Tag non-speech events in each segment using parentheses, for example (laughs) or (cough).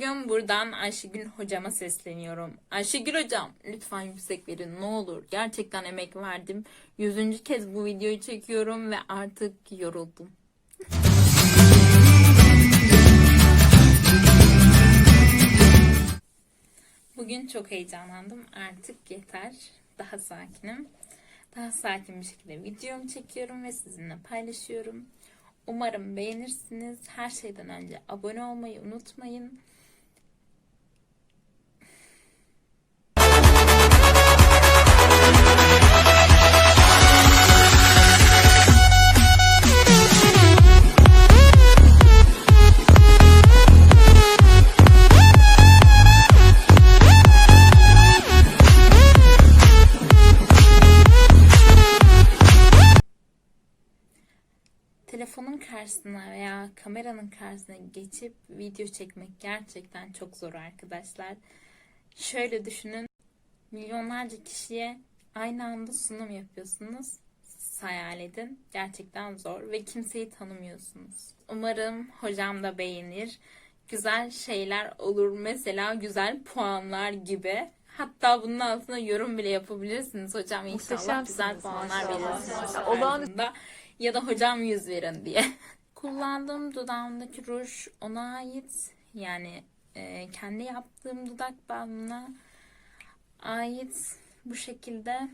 Bugün buradan Ayşegül hocama sesleniyorum. Ayşegül hocam lütfen yüksek verin ne olur. Gerçekten emek verdim. Yüzüncü kez bu videoyu çekiyorum ve artık yoruldum. Bugün çok heyecanlandım. Artık yeter. Daha sakinim. Daha sakin bir şekilde videomu çekiyorum ve sizinle paylaşıyorum. Umarım beğenirsiniz. Her şeyden önce abone olmayı unutmayın. Telefonun karşısına veya kameranın karşısına geçip video çekmek gerçekten çok zor arkadaşlar. Şöyle düşünün. Milyonlarca kişiye aynı anda sunum yapıyorsunuz. Siz hayal edin. Gerçekten zor ve kimseyi tanımıyorsunuz. Umarım hocam da beğenir. Güzel şeyler olur. Mesela güzel puanlar gibi. Hatta bunun altına yorum bile yapabilirsiniz. Hocam inşallah güzel puanlar verirsiniz. Olağan- tarzında. Ya da hocam yüz verin diye. (laughs) Kullandığım dudağımdaki ruj ona ait. Yani e, kendi yaptığım dudak balmına ait bu şekilde.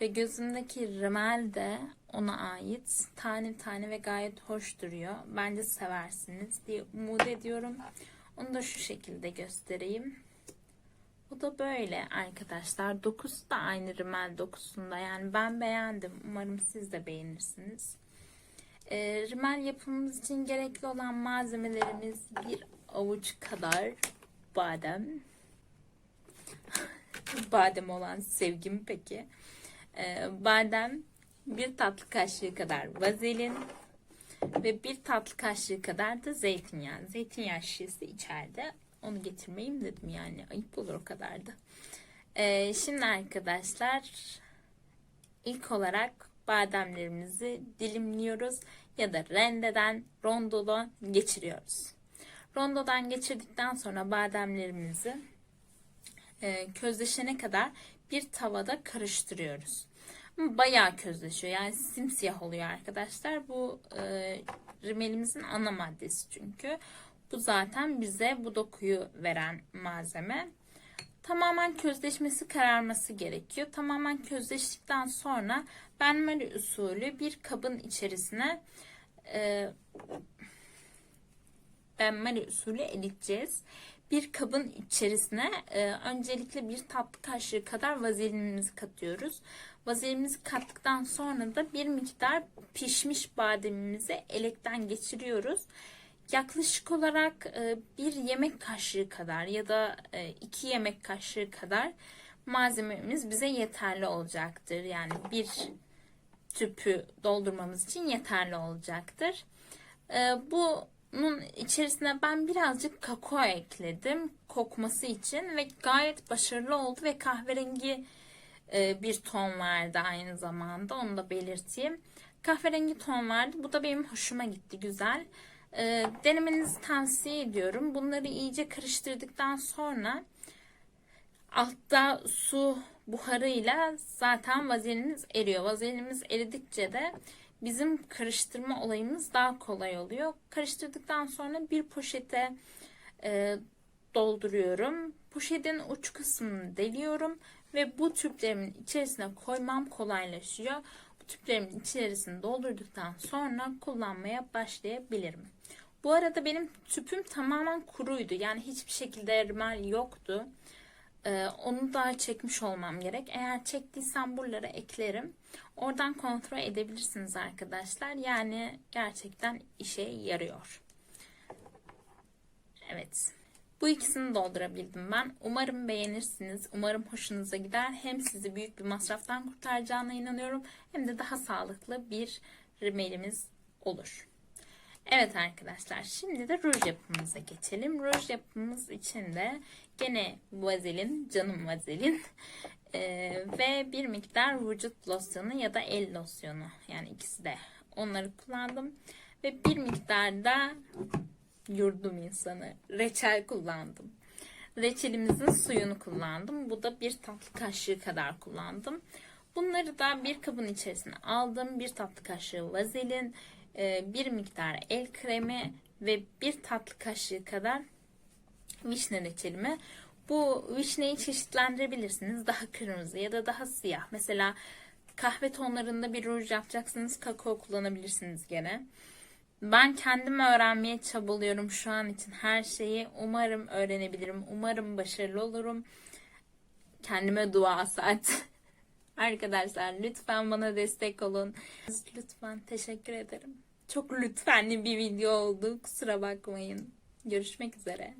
Ve gözümdeki rimel de ona ait. Tane tane ve gayet hoş duruyor. Bence seversiniz diye umut ediyorum. Onu da şu şekilde göstereyim. Bu da böyle arkadaşlar. Dokusu da aynı rimel dokusunda. Yani ben beğendim. Umarım siz de beğenirsiniz. Ee, rimel yapımımız için gerekli olan malzemelerimiz bir avuç kadar badem. (laughs) badem olan sevgim peki. Ee, badem bir tatlı kaşığı kadar vazelin ve bir tatlı kaşığı kadar da zeytinyağı. Zeytinyağı şişesi içeride. Onu getirmeyeyim dedim yani. Ayıp olur o kadar da. Ee, şimdi arkadaşlar ilk olarak bademlerimizi dilimliyoruz ya da rendeden rondodan geçiriyoruz. Rondodan geçirdikten sonra bademlerimizi e, közleşene kadar bir tavada karıştırıyoruz. Bayağı közleşiyor yani simsiyah oluyor arkadaşlar. Bu e, rimelimizin ana maddesi çünkü. Bu zaten bize bu dokuyu veren malzeme. Tamamen közleşmesi kararması gerekiyor. Tamamen közleştikten sonra benmari usulü bir kabın içerisine e, benmari usulü eriteceğiz. Bir kabın içerisine e, öncelikle bir tatlı kaşığı kadar vazelinimizi katıyoruz. Vazelinimizi kattıktan sonra da bir miktar pişmiş bademimizi elekten geçiriyoruz. Yaklaşık olarak e, bir yemek kaşığı kadar ya da e, iki yemek kaşığı kadar malzememiz bize yeterli olacaktır. Yani bir tüpü doldurmamız için yeterli olacaktır. E, bunun içerisine ben birazcık kakao ekledim kokması için ve gayet başarılı oldu ve kahverengi bir ton verdi aynı zamanda onu da belirteyim. Kahverengi ton verdi. Bu da benim hoşuma gitti. Güzel. E, denemenizi tavsiye ediyorum. Bunları iyice karıştırdıktan sonra altta su buharıyla zaten vazelinimiz eriyor. Vazelinimiz eridikçe de bizim karıştırma olayımız daha kolay oluyor. Karıştırdıktan sonra bir poşete e, dolduruyorum. Poşetin uç kısmını deliyorum ve bu tüplerimin içerisine koymam kolaylaşıyor. Tüplerimin içerisini doldurduktan sonra kullanmaya başlayabilirim. Bu arada benim tüpüm tamamen kuruydu. Yani hiçbir şekilde rimel yoktu. Ee, onu daha çekmiş olmam gerek. Eğer çektiysem buralara eklerim. Oradan kontrol edebilirsiniz arkadaşlar. Yani gerçekten işe yarıyor. Evet. Bu ikisini doldurabildim ben. Umarım beğenirsiniz. Umarım hoşunuza gider. Hem sizi büyük bir masraftan kurtaracağına inanıyorum. Hem de daha sağlıklı bir rimelimiz olur. Evet arkadaşlar şimdi de ruj yapımımıza geçelim. Ruj yapımımız için de gene vazelin, canım vazelin (laughs) eee, ve bir miktar vücut losyonu ya da el losyonu yani ikisi de onları kullandım. Ve bir miktar da yurdum insanı. Reçel kullandım. Reçelimizin suyunu kullandım. Bu da bir tatlı kaşığı kadar kullandım. Bunları da bir kabın içerisine aldım. Bir tatlı kaşığı vazelin, e, bir miktar el kremi ve bir tatlı kaşığı kadar vişne reçelimi. Bu vişneyi çeşitlendirebilirsiniz. Daha kırmızı ya da daha siyah. Mesela kahve tonlarında bir ruj yapacaksınız. Kakao kullanabilirsiniz gene. Ben kendim öğrenmeye çabalıyorum şu an için her şeyi. Umarım öğrenebilirim. Umarım başarılı olurum. Kendime dua saat. (laughs) Arkadaşlar lütfen bana destek olun. Lütfen teşekkür ederim. Çok lütfenli bir video oldu. Kusura bakmayın. Görüşmek üzere.